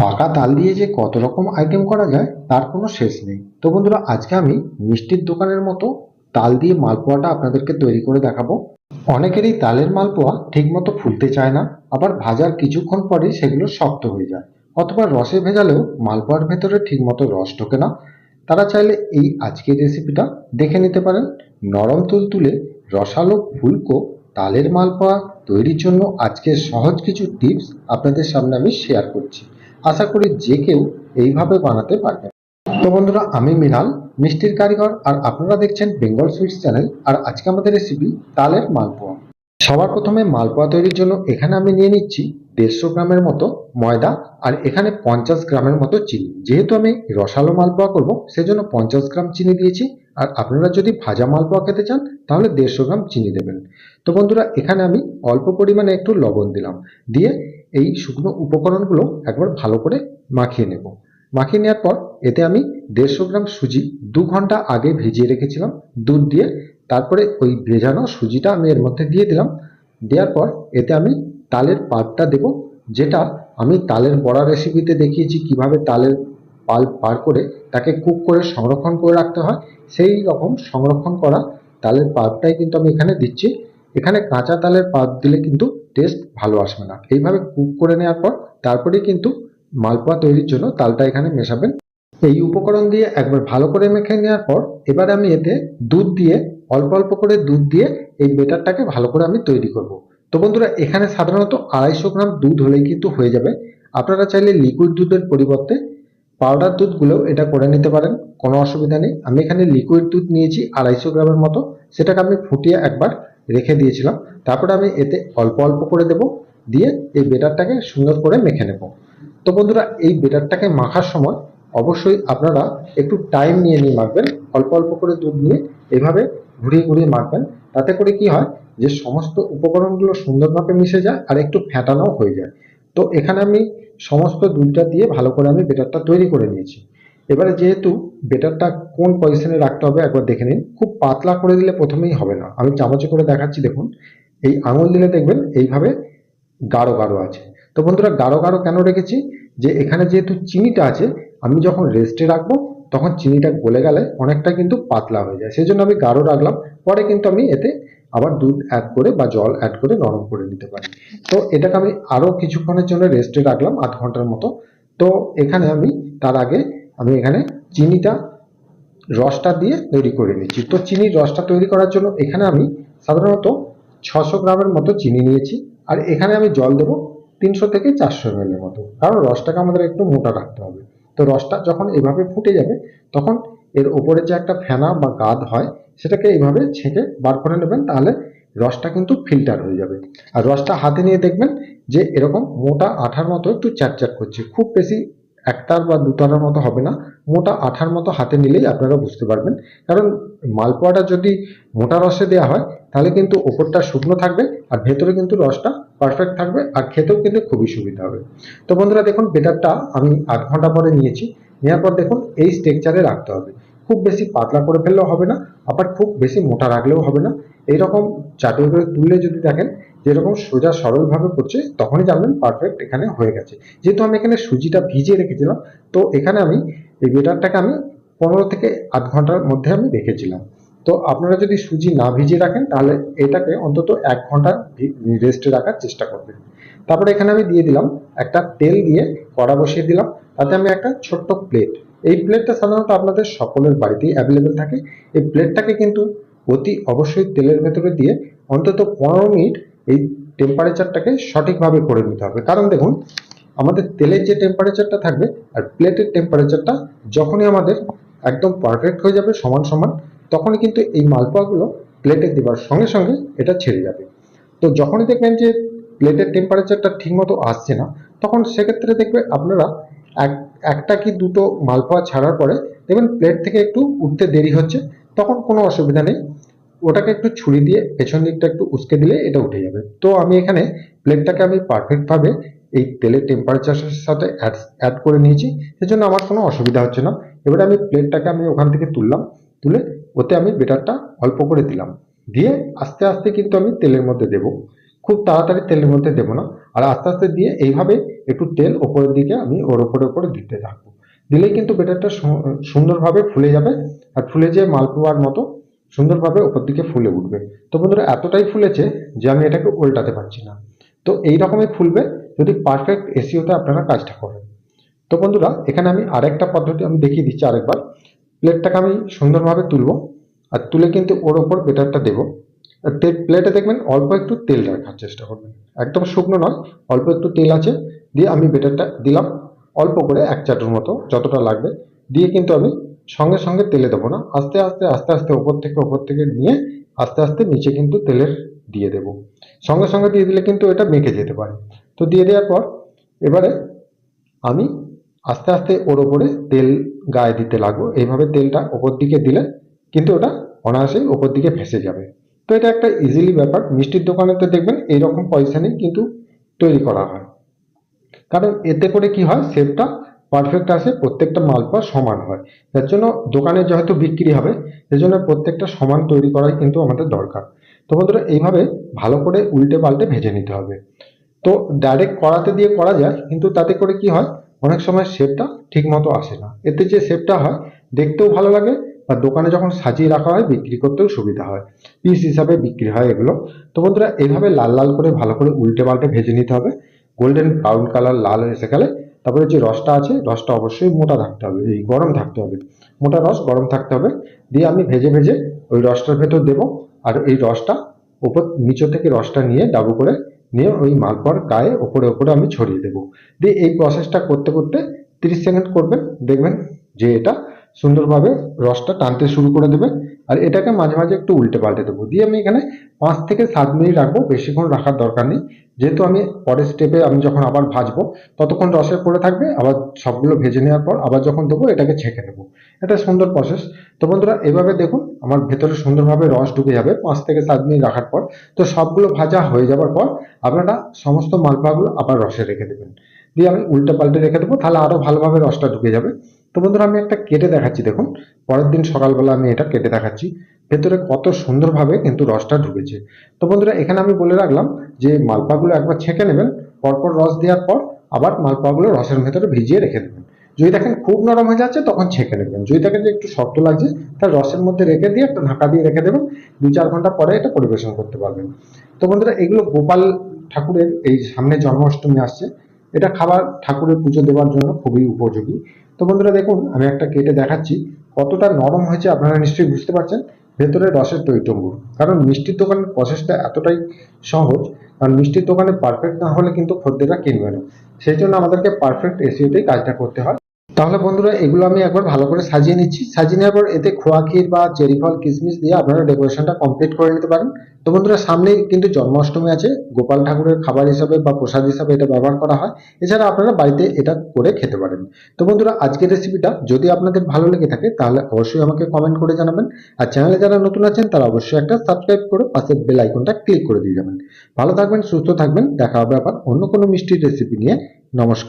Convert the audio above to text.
পাকা তাল দিয়ে যে কত রকম আইটেম করা যায়, তার কোনো শেষ নেই। তো বন্ধুরা, আজকে আমি মিষ্টির দোকানের মতো তাল দিয়ে মালপোয়াটা আপনাদেরকে তৈরি করে দেখাবো। অনেকেরই তালের মালপোয়া ঠিকমতো ফুলতে চায় না, আবার ভাজার কিছুক্ষণ পরেই সেগুলো শক্ত হয়ে যায়, অথবা রসে ভেজালেও মালপোয়ার ভেতরে ঠিকমতো রস ঢোকে না। তারা চাইলে এই আজকের রেসিপিটা দেখে নিতে পারেন। নরম তুল তুলে রসালো ফুলকো তালের মালপোয়া তৈরির জন্য আজকের সহজ কিছু টিপস আপনাদের সামনে আমি শেয়ার করছি। আশা করি যে কেউ এইভাবে বানাতে পারবে। তো বন্ধুরা, আমি মিনাল, মিষ্টির কারিগর, আর আপনারা দেখছেন বেঙ্গল সুইটস চ্যানেল, আর আজকে আমাদের রেসিপি তালের মালপোয়া। সবার প্রথমে মালপোয়া তৈরির জন্য এখানে আমি নিয়ে নিচ্ছি দেড়শো গ্রামের মতো ময়দা, আর এখানে পঞ্চাশ গ্রামের মতো চিনি। যেহেতু আমি রসালো মালপোয়া করব, সেজন্য পঞ্চাশ গ্রাম চিনি দিয়েছি, আর আপনারা যদি ভাজা মালপোয়া খেতে চান, তাহলে দেড়শো গ্রাম চিনি দেবেন। তো বন্ধুরা, এখানে আমি অল্প পরিমাণে একটু লবণ দিলাম। দিয়ে এই শুকনো উপকরণগুলো একবার ভালো করে মাখিয়ে নেব। মাখিয়ে নেওয়ার পর এতে আমি দেড়শো গ্রাম সুজি দু ঘণ্টা আগে ভিজিয়ে রেখেছিলাম, দুধ দিয়ে। তারপরে ওই ভেজানো সুজিটা আমি এর মধ্যে দিয়ে দিলাম। দেওয়ার পর এতে আমি তালের পাল্পটা দেব, যেটা আমি তালের বড়া রেসিপিতে দেখিয়েছি কীভাবে তালের পাল পার করে তাকে কুক করে সংরক্ষণ করে রাখতে হয়। সেই রকম সংরক্ষণ করা তালের পাল্পটাই কিন্তু আমি এখানে দিচ্ছি। এখানে কাঁচা তালের পাল্প দিলে কিন্তু টেস্ট ভালো আসবে না। এইভাবে কুক করে নেওয়ার পর তারপরে কিন্তু মালপোয়া তৈরির জন্য তালটা এখানে মেশাবেন। এই উপকরণ দিয়ে একবার ভালো করে মেখে নেওয়ার পর এবার আমি এতে দুধ দিয়ে, অল্প অল্প করে দুধ দিয়ে এই বেটারটাকে ভালো করে আমি তৈরি করব। তো বন্ধুরা, এখানে সাধারণত আড়াইশো গ্রাম দুধ হলেই কিন্তু হয়ে যাবে। আপনারা চাইলে লিকুইড দুধের পরিবর্তে পাউডার দুধগুলোও এটা করে নিতে পারেন, কোনো অসুবিধা নেই। আমি এখানে লিকুইড দুধ নিয়েছি আড়াইশো গ্রামের মতো। সেটাকে আমি ফুটিয়ে একবার রেখে দিয়েছিলাম। তারপরে আমি এতে অল্প অল্প করে দেব। দিয়ে এই বেটারটাকে সুন্দর করে মেখে নেব। তো বন্ধুরা, এই বেটারটাকে মাখার সময় অবশ্যই আপনারা একটু টাইম নিয়ে নিয়ে মাখবেন। অল্প অল্প করে দুধ নিয়ে এভাবে ঘুরিয়ে ঘুরিয়ে মাখবেন। তাতে করে কি হয়, যে সমস্ত উপকরণগুলো সুন্দরভাবে মিশে যায় আর একটু ফ্যাটানো হয়ে যায়। তো এখানে আমি সমস্ত দুধটা দিয়ে ভালো করে আমি বেটারটা তৈরি করে নিয়েছি। এবারে যেহেতু বেটারটা কোন পজিশনে রাখতে হবে একবার দেখে নিন। খুব পাতলা করে দিলে প্রথমেই হবে না। আমি চামচে করে দেখাচ্ছি, দেখুন। এই আঙুল দিলে দেখবেন এইভাবে গাঢ় গাঢ় আছে। তো বন্ধুরা, গাঢ় গাঢ় কেন রেখেছি? যে এখানে যেহেতু চিনিটা আছে, আমি যখন রেস্টে রাখব, তখন চিনিটা গলে গেলে অনেকটা কিন্তু পাতলা হয়ে যায়। সেই জন্য আমি গাঢ় রাখলাম। পরে কিন্তু আমি এতে আবার দুধ অ্যাড করে বা জল অ্যাড করে নরম করে নিতে পারি। তো এটাকে আমি আরও কিছুক্ষণের জন্য রেস্টে রাখলাম, আধ ঘণ্টার মতো। তো এখানে আমি, তার আগে আমি এখানে চিনিটা, রসটা দিয়ে তৈরি করে নিচ্ছি। তো চিনির রসটা তৈরি করার জন্য এখানে আমি সাধারণত ছশো গ্রামের মতো চিনি নিয়েছি। আর এখানে আমি জল দেবো তিনশো থেকে চারশো এম মতো। কারণ রসটাকে আমাদের একটু মোটা রাখতে হবে। তো রসটা যখন এভাবে ফুটে যাবে, তখন এর ওপরে যে একটা ফেনা বা গাদ হয়, সেটাকে এইভাবে ছেঁকে বার করে নেবেন, তাহলে রসটা কিন্তু ফিল্টার হয়ে যাবে। আর রসটা হাতে নিয়ে দেখবেন যে এরকম মোটা আঠার মতো একটু চ্যাটচ্যাট করছে। খুব বেশি একটার বা দুটার মতো হবে না, মোটা আঠার মতো হাতে নিলেই আপনারা বুঝতে পারবেন। কারণ মালপোয়াটা যদি মোটা রসে দেওয়া হয়, তাহলে কিন্তু ওপরটা শুকনো থাকবে আর ভেতরে কিন্তু রসটা পারফেক্ট থাকবে আর খেতেও কিন্তু খুবই সুবিধা হবে। তো বন্ধুরা, দেখুন, বেটারটা আমি আধ ঘণ্টা পরে নিয়েছি। নেওয়ার পর দেখুন, এই স্ট্রেকচারে রাখতে হবে। খুব বেশি পাতলা করে ফেললেও হবে না, আবার খুব বেশি মোটা রাখলেও হবে না। এইরকম চাটুর করে তুললে যদি দেখেন, যেরকম সোজা সরলভাবে করছে, তখনই জানবেন পারফেক্ট এখানে হয়ে গেছে। যেহেতু আমি এখানে সুজিটা ভিজিয়ে রেখেছিলাম, তো এখানে আমি এই বেটারটাকে আমি পনেরো থেকে আধ ঘণ্টার মধ্যে আমি রেখেছিলাম। তো আপনারা যদি সুজি না ভিজিয়ে রাখেন, তাহলে এটাকে অন্তত এক ঘণ্টা রেস্টে রাখার চেষ্টা করবেন। তারপরে এখানে আমি দিয়ে দিলাম একটা তেল দিয়ে কড়া বসিয়ে দিলাম। তাতে আমি একটা ছোট্ট প্লেট। এই প্লেটটা সাধারণত আপনাদের সকলের বাড়িতেই অ্যাভেলেবেল থাকে। এই প্লেটটাকে কিন্তু অতি অবশ্যই তেলের ভেতরে দিয়ে অন্তত পনেরো মিনিট এই টেম্পারেচারটাকে সঠিকভাবে করে নিতে হবে। কারণ দেখুন, আমাদের তেলের যে টেম্পারেচারটা থাকবে আর প্লেটের টেম্পারেচারটা যখনই আমাদের একদম পারফেক্ট হয়ে যাবে, সমান সমান তখনই কিন্তু এই মালপোয়াগুলো প্লেটে দেওয়ার সঙ্গে সঙ্গে এটা ছেড়ে যাবে। তো যখনই দেখবেন যে প্লেটের টেম্পারেচারটা ঠিকমতো আসছে না, তখন সেক্ষেত্রে দেখবে আপনারা এক, একটা কি দুটো মালপোয়া ছাড়ার পরে দেখবেন প্লেট থেকে একটু উঠতে দেরি হচ্ছে, তখন কোনো অসুবিধা নেই। ওটাকে একটু ছুরি দিয়ে পেছন দিকটা একটু উস্কে দিলে এটা উঠে যাবে। তো আমি এখানে প্লেটটাকে আমি পারফেক্টভাবে এই তেলের টেম্পারেচারের সাথে অ্যাড করে নিয়েছি। সেজন্য আমার কোনো অসুবিধা হচ্ছে না। এবারে আমি প্লেটটাকে আমি ওখান থেকে তুললাম। তুলে ওতে আমি বেটারটা অল্প করে দিলাম। দিয়ে আস্তে আস্তে কিন্তু আমি তেলের মধ্যে দেব। খুব তাড়াতাড়ি তেলের মধ্যে দেবো না। আর আস্তে আস্তে দিয়ে এইভাবে একটু তেল ওপরের দিকে আমি ওর ওপরে ওপরে দিতে থাকব। দিলেই কিন্তু বেটারটা সুন্দরভাবে ফুলে যাবে। আর ফুলে যেয়ে মালপোয়ার মতো সুন্দরভাবে ওপর দিকে ফুলে উঠবে। তো বন্ধুরা, এতটাই ফুলেছে যে আমি এটাকে উল্টাতে পারছি না। তো এই রকমই ফুলবে যদি পারফেক্ট এসিওতে আপনারা কাজটা করেন। তো বন্ধুরা, এখানে আমি আরেকটা পদ্ধতি আমি দেখিয়ে দিচ্ছি আরেকবার। প্লেটটাকে আমি সুন্দরভাবে তুলবো আর তুলে কিন্তু ওর ওপর বেটারটা দেবো। আর প্লেটে দেখবেন অল্প একটু তেল রাখার চেষ্টা করবেন। একদম শুকনো নয়, অল্প একটু তেল আছে দিয়ে আমি বেটারটা দিলাম অল্প করে এক চাটুর মতো যতটা লাগবে। দিয়ে কিন্তু আমি সঙ্গে সঙ্গে তেলে দেবো না, আস্তে আস্তে আস্তে আস্তে ওপর থেকে ওপর থেকে নিয়ে আস্তে আস্তে নিচে কিন্তু তেলের দিয়ে দেব। সঙ্গে সঙ্গে দিয়ে দিলে কিন্তু এটা মেখে যেতে পারে। তো দিয়ে দেওয়ার পর এবারে আমি আস্তে আস্তে ওর ওপরে তেল গায়ে দিতে লাগবো। এইভাবে তেলটা ওপর দিকে দিলে কিন্তু ওটা অনায়াসেই ওপর দিকে ভেসে যাবে। তো এটা একটা ইজিলি ব্যাপার। মিষ্টির দোকানেতে দেখবেন এইরকম পজিশনেই কিন্তু তৈরি করা হয়। কারণ এতে করে কি হয়? শেপটা পারফেক্ট আসে, প্রত্যেকটা মালপোয়া সমান হয়। যার জন্য দোকানে যেহেতু বিক্রি হবে, সেজন্য প্রত্যেকটা সমান তৈরি করাই কিন্তু আমাদের দরকার। তো বন্ধুরা, এইভাবে ভালো করে উল্টে পাল্টে ভেজে নিতে হবে। তো ডাইরেক্ট কড়াতে দিয়ে করা যায়, কিন্তু তাতে করে কি হয়? অনেক সময় শেপটা ঠিক মতো আসে না। এতে যে শেপটা হয়, দেখতেও ভালো লাগে আর দোকানে যখন সাজিয়ে রাখা হয়, বিক্রি করতেও সুবিধা হয়। পিস হিসাবে বিক্রি হয় এগুলো। তো বন্ধুরা এইভাবে লাল লাল করে ভালো করে উল্টে পাল্টে ভেজে নিতে হবে। গোল্ডেন ব্রাউন কালার লাল এসে গেলে তারপরে যে রসটা আছে, রসটা অবশ্যই মোটা থাকতে হবে। এই গরম থাকতে হবে। মোটা রস গরম থাকতে হবে। দিয়ে আমি ভেজে ভেজে ওই রসটার ভেতর দেবো। আর এই রসটা ওপর নিচে থেকে রসটা নিয়ে ডাবু করে নিয়ে ওই মালপোয়ার গায়ে ওপরে ওপরে আমি ছড়িয়ে দেবো। দিয়ে এই প্রসেসটা করতে করতে তিরিশ সেকেন্ড করবেন, দেখবেন যে এটা সুন্দরভাবে রসটা টানতে শুরু করে দেবে। আর এটাকে মাঝে মাঝে একটু উল্টে পাল্টে দেবো। দিয়ে আমি এখানে পাঁচ থেকে সাত মিনিট রাখব, বেশিক্ষণ রাখার দরকার নেই। যেহেতু আমি পরের স্টেপে আমি যখন আবার ভাজবো, ততক্ষণ রসে পড়ে থাকবে, আবার সবগুলো ভেজে নেওয়ার পর আবার যখন দেবো, এটাকে ছেঁকে নেব। এটা সুন্দর প্রসেস তো বন্ধুরা, এভাবে দেখুন, আমার ভেতরে সুন্দরভাবে রস ঢুকে যাবে পাঁচ থেকে সাত মিনিট রাখার পর। তো সবগুলো ভাজা হয়ে যাওয়ার পর আপনারা সমস্ত মালপোয়াগুলো আবার রসে রেখে দেবেন। দিয়ে আমি উল্টে পাল্টে রেখে দেবো, তাহলে আরও ভালোভাবে রসটা ঢুকে যাবে। তো বন্ধুরা, আমি একটা কেটে দেখাচ্ছি, দেখুন। পরের দিন সকালবেলা আমি এটা কেটে দেখাচ্ছি। ভেতরে কত সুন্দরভাবে কিন্তু রসটা ঢুকেছে। তো বন্ধুরা, এখানে আমি বলে রাখলাম যে মালপাগুলো একবার ছেঁকে নেবেন, পরপর রস দেওয়ার পর আবার মালপাগুলো রসের ভেতরে ভিজিয়ে রেখে দেবেন। যদি দেখেন খুব নরম হয়ে যাচ্ছে, তখন ছেঁকে নেবেন। যদি দেখেন যে একটু শক্ত লাগছে তাহলে রসের মধ্যে রেখে দিয়ে একটা ঢাকা দিয়ে রেখে দেবেন। দু চার ঘণ্টা পরে এটা পরিবেশন করতে পারবেন। তো বন্ধুরা, এগুলো গোপাল ঠাকুরের এই সামনে জন্মাষ্টমী আসছে। এটা খাবার ঠাকুরের পুজো দেওয়ার জন্য খুবই উপযোগী। তো বন্ধুরা দেখুন, আমি একটা কেটে দেখাচ্ছি, কতটা নরম হয়েছে আপনারা নিশ্চয়ই বুঝতে পারছেন। ভেতরে রসের টইটম্বুর কারণ মিষ্টির দোকানের প্রসেসটা এতটাই সহজ, কারণ মিষ্টির দোকানে পারফেক্ট না হলে কিন্তু খদ্দেররা কিনবে না। সেই জন্য আমাদেরকে পারফেক্ট এসিওতেই কাজটা করতে হয়। তাহলে বন্ধুরা, এগুলো আমি একবার ভালো করে সাজিয়ে নিচ্ছি। সাজিয়ে নেওয়ার পর এতে খোয়া ক্ষীর বা চেরি ফল, কিশমিশ দিয়ে আপনারা ডেকোরেশনটা কমপ্লিট করে নিতে পারেন। তো বন্ধুরা, সামনেই কিন্তু জন্মাষ্টমী আছে। গোপাল ঠাকুরের খাবার হিসাবে বা প্রসাদ হিসাবে এটা ব্যবহার করা হয়। এছাড়া আপনারা বাড়িতে এটা করে খেতে পারেন। তো বন্ধুরা, আজকের রেসিপিটা যদি আপনাদের ভালো লেগে থাকে, তাহলে অবশ্যই আমাকে কমেন্ট করে জানাবেন। আর চ্যানেলে যারা নতুন আছেন, তারা অবশ্যই একটা সাবস্ক্রাইব করে পাশের বেল আইকনটা ক্লিক করে দিয়ে যাবেন। ভালো থাকবেন, সুস্থ থাকবেন। দেখা হবে আবার অন্য কোনো মিষ্টির রেসিপি নিয়ে। নমস্কার।